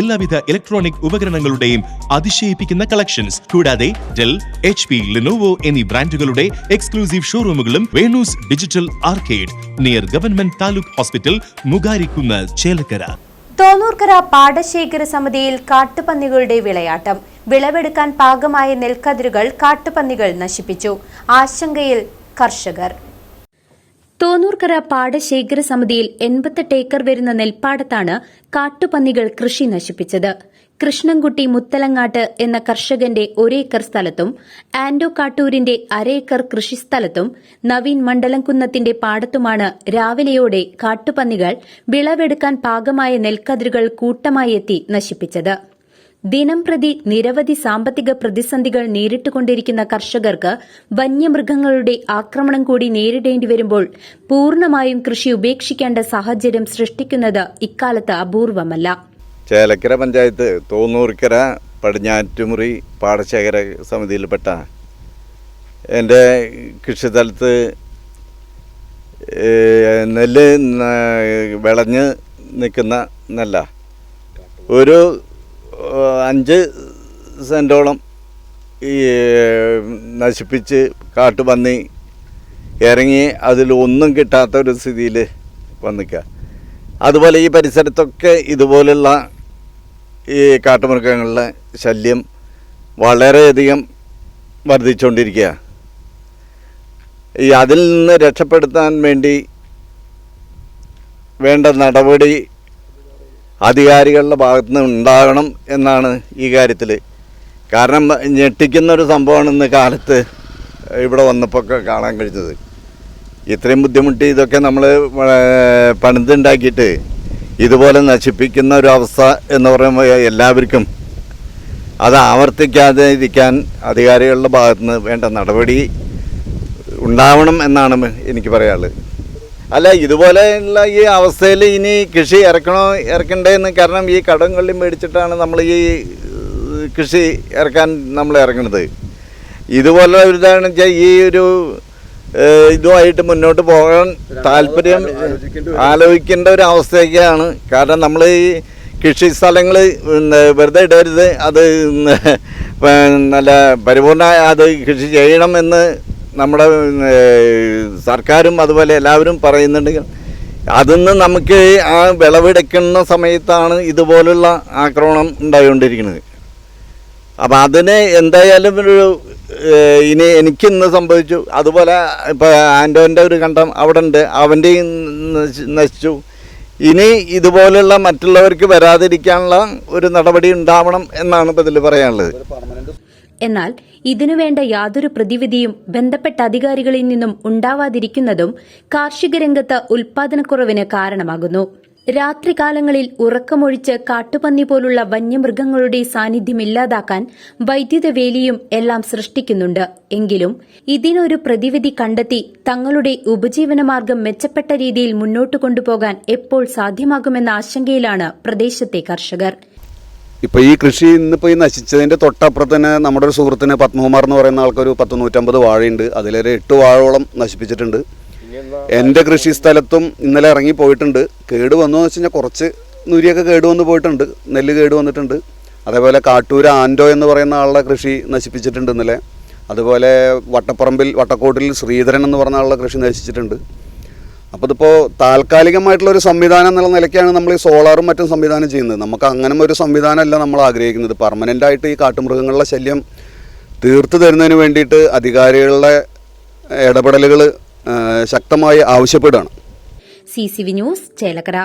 എല്ലാവിധ ഇലക്ട്രോണിക് ഉപകരണങ്ങളുടെയും അതിശയിപ്പിക്കുന്ന കളക്ഷൻസ് കൂടാതെ ഡെൽ എച്ച് പി ലിനോവോ എന്നീ ബ്രാൻഡുകളുടെ exclusive ഷോറൂമുകളും Venus digital arcade near government taluk hospital Mugarikkunnu Chelakkara. Thonnoorkara പാടശേഖര സമിതിയിൽ കാട്ടുപന്നികളുടെ വിളയാട്ടം. വിളവെടുക്കാൻ പാകമായ നെൽക്കതിരുകൾ കാട്ടുപന്നികൾ നശിപ്പിച്ചു. ആശങ്കയിൽ കർഷകർ. തോന്നൂർക്കര പാടശേഖര സമിതിയിൽ എൺപത്തെട്ട് ഏക്കർ വരുന്ന നെൽപ്പാടത്താണ് കാട്ടുപന്നികൾ കൃഷി നശിപ്പിച്ചത്. കൃഷ്ണൻകുട്ടി മുത്തലങ്ങാട്ട് എന്ന കർഷകന്റെ ഒരേക്കർ സ്ഥലത്തും ആൻഡോ കാട്ടൂരിന്റെ അരേക്കർ കൃഷിസ്ഥലത്തും നവീൻ മണ്ഡലംകുന്നത്തിന്റെ പാടത്തുമാണ് രാവിലെയോടെ കാട്ടുപന്നികൾ വിളവെടുക്കാൻ പാകമായ നെൽക്കതിരുകൾ കൂട്ടമായി എത്തി നശിപ്പിച്ചത്. ദിനം പ്രതി നിരവധി സാമ്പത്തിക പ്രതിസന്ധികൾ നേരിട്ടുകൊണ്ടിരിക്കുന്ന കർഷകർക്ക് വന്യമൃഗങ്ങളുടെ ആക്രമണം കൂടി നേരിടേണ്ടി വരുമ്പോൾ പൂർണമായും കൃഷി ഉപേക്ഷിക്കേണ്ട സാഹചര്യം സൃഷ്ടിക്കുന്നത് ഇക്കാലത്ത് അപൂർവമല്ല. ചേലക്കര പഞ്ചായത്ത് തോന്നൂർക്കര പടിഞ്ഞാറ്റുമുറി പാടശേഖര സമിതിയിൽപ്പെട്ട എന്റെ കൃഷിസ്ഥലത്ത് നെല്ല് വിളഞ്ഞ് നിൽക്കുന്ന നെല്ല. ഒരു അഞ്ച് സെന്റോളം ഈ നശിപ്പിച്ച് കാട്ടുപന്നി ഇറങ്ങി അതിലൊന്നും കിട്ടാത്ത ഒരു സ്ഥിതിയിൽ വന്നിക്കുക അതുപോലെ ഈ പരിസരത്തൊക്കെ ഇതുപോലുള്ള ഈ കാട്ടുമൃഗങ്ങളുടെ ശല്യം വളരെയധികം വർദ്ധിച്ചുകൊണ്ടിരിക്കുക ഈ അതിൽ നിന്ന് രക്ഷപ്പെടുത്താൻ വേണ്ടി വേണ്ട നടപടി അധികാരികളുടെ ഭാഗത്തു നിന്ന് ഉണ്ടാകണം എന്നാണ് ഈ കാര്യത്തിൽ കാരണം ഞെട്ടിക്കുന്ന ഒരു സംഭവമാണ് ഇന്ന് കാലത്ത് ഇവിടെ വന്നപ്പോൾ കാണാൻ കഴിഞ്ഞത്. ഇത്രയും ബുദ്ധിമുട്ടി ഇതൊക്കെ നമ്മൾ പണിതുണ്ടാക്കിയിട്ട് ഇതുപോലെ നശിപ്പിക്കുന്ന ഒരു അവസ്ഥ എന്ന് പറയുമ്പോൾ എല്ലാവർക്കും അത് ആവർത്തിക്കാതെ ഇരിക്കാൻ അധികാരികളുടെ ഭാഗത്തുനിന്ന് വേണ്ട നടപടി ഉണ്ടാവണം എന്നാണ് എനിക്ക് പറയാനുള്ളത്. അല്ല ഇതുപോലെയുള്ള ഈ അവസ്ഥയിൽ ഇനി കൃഷി ഇറക്കണോ ഇറക്കണ്ടേന്ന് കാരണം ഈ കടം കള്ളി മേടിച്ചിട്ടാണ് നമ്മൾ ഈ കൃഷി ഇറക്കാൻ നമ്മൾ ഇറങ്ങുന്നത് ഇതുപോലെ ഒരു ഇതാണ് ഈ ഒരു ഇതുമായിട്ട് മുന്നോട്ട് പോകാൻ താല്പര്യം ആലോചിക്കേണ്ട ഒരു അവസ്ഥയൊക്കെയാണ്. കാരണം നമ്മൾ ഈ കൃഷി സ്ഥലങ്ങൾ വെറുതെ ഇടരുത്. അത് നല്ല പരിപൂർണ അത് കൃഷി ചെയ്യണം എന്ന് നമ്മുടെ സർക്കാരും അതുപോലെ എല്ലാവരും പറയുന്നുണ്ടെങ്കിൽ അതിന്ന് നമുക്ക് ആ വിളവെടുക്കുന്ന സമയത്താണ് ഇതുപോലുള്ള ആക്രമണം ഉണ്ടായിക്കൊണ്ടിരിക്കുന്നത്. അപ്പം അതിന് എന്തായാലും ഒരു ഇനി എനിക്കിന്ന് സംഭവിച്ചു. അതുപോലെ ഇപ്പോൾ ആന്റോന്റെ ഒരു കണ്ടം അവിടെ ഉണ്ട് അവന്റെയും നശിച്ചു. ഇനി ഇതുപോലുള്ള മറ്റുള്ളവർക്ക് വരാതിരിക്കാനുള്ള ഒരു നടപടി ഉണ്ടാവണം എന്നാണ് ഇപ്പോൾ ഇതിൽ പറയാനുള്ളത്. എന്നാൽ ഇതിനുവേണ്ട യാതൊരു പ്രതിവിധിയും ബന്ധപ്പെട്ട അധികാരികളിൽ നിന്നും ഉണ്ടാവാതിരിക്കുന്നതും കാർഷിക രംഗത്ത് ഉൽപാദനക്കുറവിന് കാരണമാകുന്നു. രാത്രികാലങ്ങളിൽ ഉറക്കമൊഴിച്ച് കാട്ടുപന്നി പോലുള്ള വന്യമൃഗങ്ങളുടെ സാന്നിധ്യം ഇല്ലാതാക്കാൻ വൈദ്യുത വേലിയും എല്ലാം സൃഷ്ടിക്കുന്നുണ്ട്. എങ്കിലും ഇതിനൊരു പ്രതിവിധി കണ്ടെത്തി തങ്ങളുടെ ഉപജീവനമാർഗം മെച്ചപ്പെട്ട രീതിയിൽ മുന്നോട്ട് കൊണ്ടുപോകാൻ എപ്പോൾ സാധ്യമാകുമെന്ന ആശങ്കയിലാണ് പ്രദേശത്തെ കർഷകർ. ഇപ്പോൾ ഈ കൃഷി ഇന്നിപ്പോൾ ഈ നശിച്ചതിന്റെ തൊട്ടപ്പുറത്ത് തന്നെ നമ്മുടെ ഒരു സുഹൃത്തിന് പത്മകുമാർ എന്ന് പറയുന്ന ആൾക്കൊരു പത്ത് നൂറ്റമ്പത് വാഴയുണ്ട്. അതിലൊരു എട്ട് വാഴോളം നശിപ്പിച്ചിട്ടുണ്ട്. എന്റെ കൃഷി സ്ഥലത്തും ഇന്നലെ ഇറങ്ങി പോയിട്ടുണ്ട്. കേട് വന്നു എന്ന് വെച്ച് കഴിഞ്ഞാൽ കുറച്ച് നുരിയൊക്കെ കേട് വന്ന് പോയിട്ടുണ്ട്. നെല്ല് കേട് വന്നിട്ടുണ്ട്. അതേപോലെ കാട്ടൂർ ആൻഡോ എന്ന് പറയുന്ന ആളുടെ കൃഷി നശിപ്പിച്ചിട്ടുണ്ട് ഇന്നലെ. അതുപോലെ വട്ടപ്പറമ്പിൽ വട്ടക്കോട്ടിൽ ശ്രീധരൻ എന്ന് പറഞ്ഞ ആളുടെ കൃഷി നശിച്ചിട്ടുണ്ട്. അപ്പോൾ ഇതിപ്പോൾ താൽക്കാലികമായിട്ടുള്ള ഒരു സംവിധാനം എന്നുള്ള നിലയ്ക്കാണ് നമ്മൾ ഈ സോളാറും മറ്റും സംവിധാനം ചെയ്യുന്നത്. നമുക്ക് അങ്ങനെ ഒരു സംവിധാനമല്ല നമ്മൾ ആഗ്രഹിക്കുന്നത്. പെർമനന്റ് ആയിട്ട് ഈ കാട്ടുമൃഗങ്ങളുടെ ശല്യം തീർത്തു തരുന്നതിന് വേണ്ടിയിട്ട് അധികാരികളുടെ ഇടപെടലുകൾ ശക്തമായി ആവശ്യപ്പെടുകയാണ്. C C V news Chelakkara.